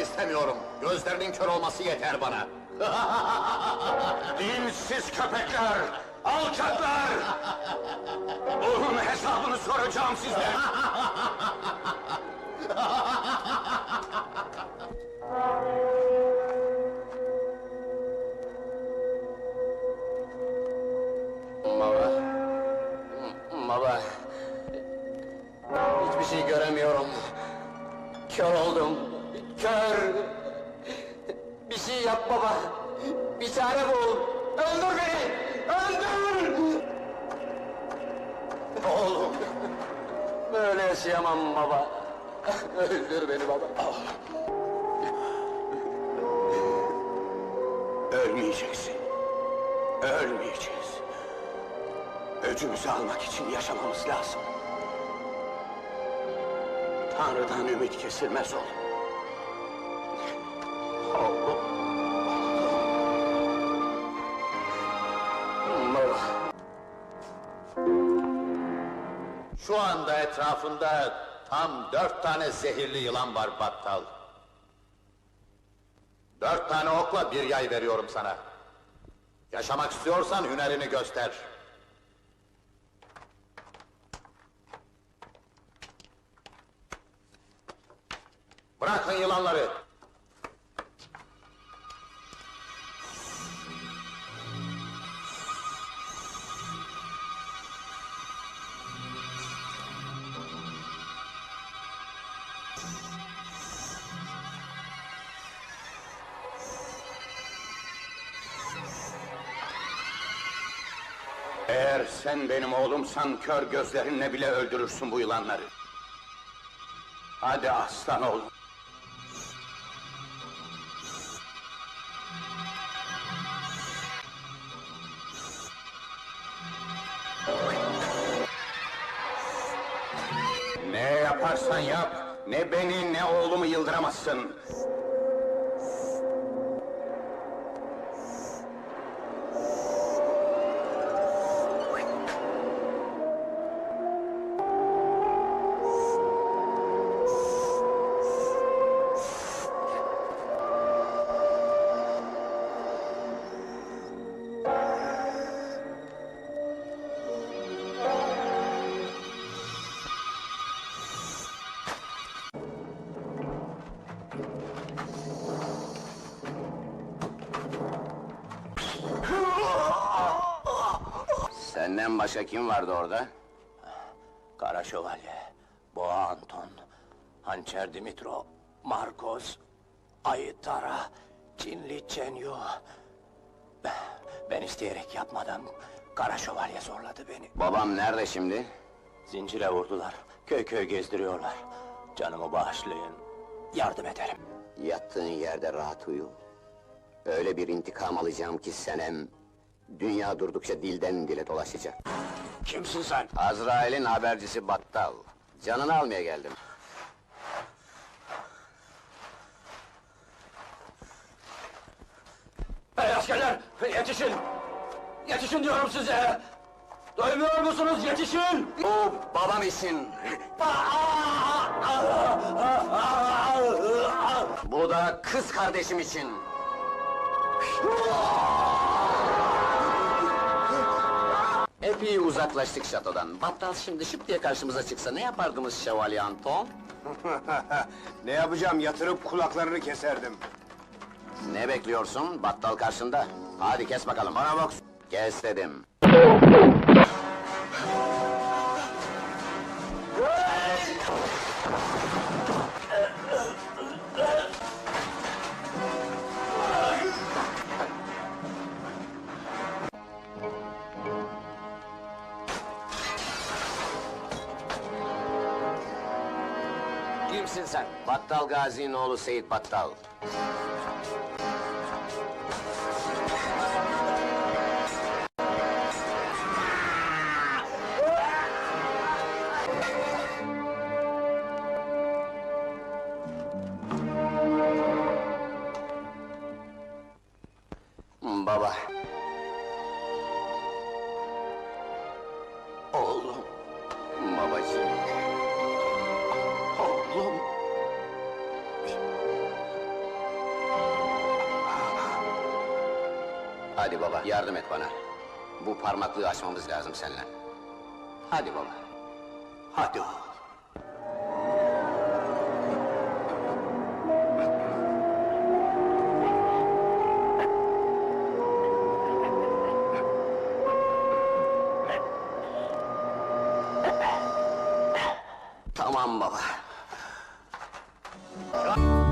istemiyorum. Gözlerinin kör olması yeter bana. Dinsiz köpekler! Alçaklar! Bunun hesabını soracağım sizden! şey yap baba. Bir çare bul. Öldür beni. Öldür. Oğlum. Böyle yaşayamam baba. Öldür beni baba. Ölmeyeceksin. Ölmeyeceğiz. Öcümüzü almak için yaşamamız lazım. Tanrı'dan ümit kesilmez oğlum. Şu anda etrafında tam dört tane zehirli yılan var battal. Dört tane okla bir yay veriyorum sana. Yaşamak istiyorsan hünerini göster. Bırakın yılanları. Eğer sen benim oğlumsan kör gözlerinle bile öldürürsün bu yılanları. Hadi aslan oğlum. Ne yaparsan yap, ne beni ne oğlumu yıldıramazsın. Senden başka kim vardı orada? Kara Şövalye, Boğa Anton, Hançer Dimitro, Marcos, Ayı Tara, Çinli Çenyu. Ben isteyerek yapmadan Kara Şövalye zorladı beni. Babam nerede şimdi? Zincire vurdular, köy köy gezdiriyorlar. Canımı bağışlayın, yardım ederim. Yattığın yerde rahat uyu. Öyle bir intikam alacağım ki senem... ...dünya durdukça dilden dile dolaşacak. Kimsin sen? Azrail'in habercisi Battal. Canını almaya geldim. Hey askerler, yetişin! Yetişin diyorum size! Duymuyor musunuz? Yetişin! Bu babam için. Bu da kız kardeşim için. Epey uzaklaştık şatodan. Battal şimdi şıp diye karşımıza çıksa ne yapardınız Şövalye Anton? Ne yapacağım? Yatırıp kulaklarını keserdim. Ne bekliyorsun? Battal karşında. Hadi kes bakalım. Bana bak. Kes dedim. Kimsin sen? Battal Gazi'nin oğlu Seyit Battal. Baba. Oğlum, Babacığım. Oğlum. Hadi baba yardım et bana. Bu parmaklığı açmamız lazım seninle. Hadi baba. Hadi oğlum. Tamam baba. Oh.